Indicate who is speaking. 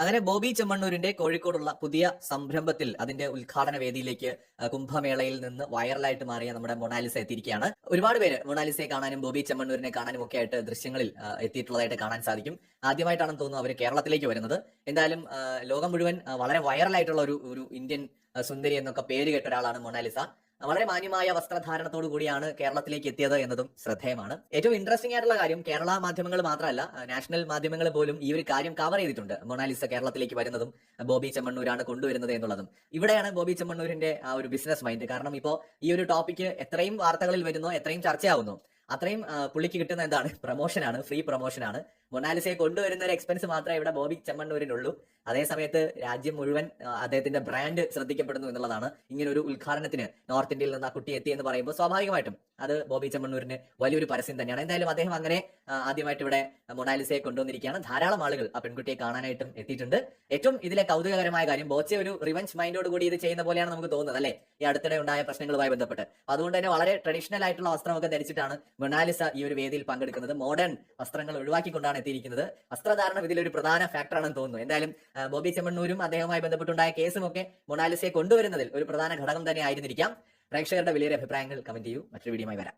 Speaker 1: അങ്ങനെ ബോബി ചെമ്മണ്ണൂരിന്റെ കോഴിക്കോടുള്ള പുതിയ സംരംഭത്തിൽ അതിന്റെ ഉദ്ഘാടന വേദിയിലേക്ക് കുംഭമേളയിൽ നിന്ന് വൈറലായിട്ട് മാറിയ നമ്മുടെ മൊണാലിസ എത്തിയിരിക്കുകയാണ്. ഒരുപാട് പേര് മൊണാലിസയെ കാണാനും ബോബി ചെമ്മണ്ണൂരിനെ കാണാനും ഒക്കെ ആയിട്ട് ദൃശ്യങ്ങളിൽ എത്തിയിട്ടുള്ളതായിട്ട് കാണാൻ സാധിക്കും. ആദ്യമായിട്ടാണെന്ന് തോന്നുന്നു അവർ കേരളത്തിലേക്ക് വരുന്നത്. എന്തായാലും ലോകം മുഴുവൻ വളരെ വൈറലായിട്ടുള്ള ഒരു ഒരു ഇന്ത്യൻ സുന്ദരി എന്നൊക്കെ പേര് കേട്ട ഒരാളാണ് മൊണാലിസ. വളരെ മാന്യമായ വസ്ത്രധാരണത്തോടു കൂടിയാണ് കേരളത്തിലേക്ക് എത്തിയത് എന്നതും ശ്രദ്ധേയമാണ്. ഏറ്റവും ഇൻട്രസ്റ്റിംഗ് ആയിട്ടുള്ള കാര്യം കേരള മാധ്യമങ്ങൾ മാത്രമല്ല നാഷണൽ മാധ്യമങ്ങൾ പോലും ഈ ഒരു കാര്യം കവർ ചെയ്തിട്ടുണ്ട്. മൊണാലിസ കേരളത്തിലേക്ക് വരുന്നതും ബോബി ചെമ്മണ്ണൂരാണ് കൊണ്ടുവരുന്നത് എന്നുള്ളതും. ഇവിടെയാണ് ബോബി ചെമ്മണ്ണൂരിന്റെ ആ ഒരു ബിസിനസ് മൈൻഡ് കാരണം ഇപ്പോൾ ഈ ഒരു ടോപ്പിക്ക് എത്രയും വാർത്തകളിൽ വരുന്നോ എത്രയും ചർച്ചയാവുന്നു. അത്രയും പുള്ളിക്ക് കിട്ടുന്ന എന്താണ്? പ്രൊമോഷനാണ് ഫ്രീ പ്രൊമോഷനാണ് മൊണാലിസയെ കൊണ്ടുവരുന്ന ഒരു എക്സ്പെൻസ് മാത്രമേ ഇവിടെ ബോബി ചെമ്മണ്ണൂരിനുള്ളൂ. അതേ സമയത്ത് രാജ്യം മുഴുവൻ അദ്ദേഹത്തിന്റെ ബ്രാൻഡ് ശ്രദ്ധിക്കപ്പെടുന്നു എന്നുള്ളതാണ് ഇങ്ങനെ ഒരു ഉദ്ഘാടനത്തിന് നോർത്ത് ഇന്ത്യയിൽ നിന്ന് ആ കുട്ടി എത്തി എന്ന് പറയുമ്പോൾ സ്വാഭാവികമായിട്ടും അത് ബോബി ചെമ്മണ്ണൂരിന് വലിയൊരു പരസ്യം തന്നെയാണ്. എന്തായാലും അദ്ദേഹം അങ്ങനെ ആദ്യമായിട്ട് ഇവിടെ മൊണാലിസയെ കൊണ്ടുവന്നിരിക്കുകയാണ്. ധാരാളം ആളുകൾ ആ പെൺകുട്ടിയെ കാണാനായിട്ടും എത്തിയിട്ടുണ്ട്. ഏറ്റവും ഇതിലെ കൗതുകകരമായ കാര്യം ബോച്ചെ ഒരു റിവഞ്ച് മൈൻഡോട് കൂടി ഇത് ചെയ്യുന്ന പോലെയാണ് നമുക്ക് തോന്നുന്നത് അല്ലേ? ഈ അടുത്തിടെ ഉണ്ടായ പ്രശ്നങ്ങളുമായി ബന്ധപ്പെട്ട്. അതുകൊണ്ട് തന്നെ വളരെ ട്രഡീഷണൽ ആയിട്ടുള്ള വസ്ത്രമൊക്കെ ധരിച്ചിട്ടാണ് മൊണാലിസ ഈ ഒരു വേദിയിൽ പങ്കെടുക്കുന്നത്. മോഡേൺ വസ്ത്രങ്ങൾ ഒഴിവാക്കിക്കൊണ്ടാണ് എത്തിയിരിക്കുന്നത്. വസ്ത്രധാരണം ഇതിലൊരു പ്രധാന ഫാക്ടറാണെന്ന് തോന്നുന്നു. എന്തായാലും ബോബി ചെമ്മണ്ണൂരും അദ്ദേഹവുമായി ബന്ധപ്പെട്ടുണ്ടായ കേസും ഒക്കെ മൊണാലിസയെ കൊണ്ടുവരുന്നതിൽ ഒരു പ്രധാന ഘടകം തന്നെ ആയിരുന്നിരിക്കാം പ്രേക്ഷകരുടെ വലിയൊരു അഭിപ്രായങ്ങൾ കമന്റ് ചെയ്യൂ. മറ്റൊരു വീഡിയോയുമായി വരാം.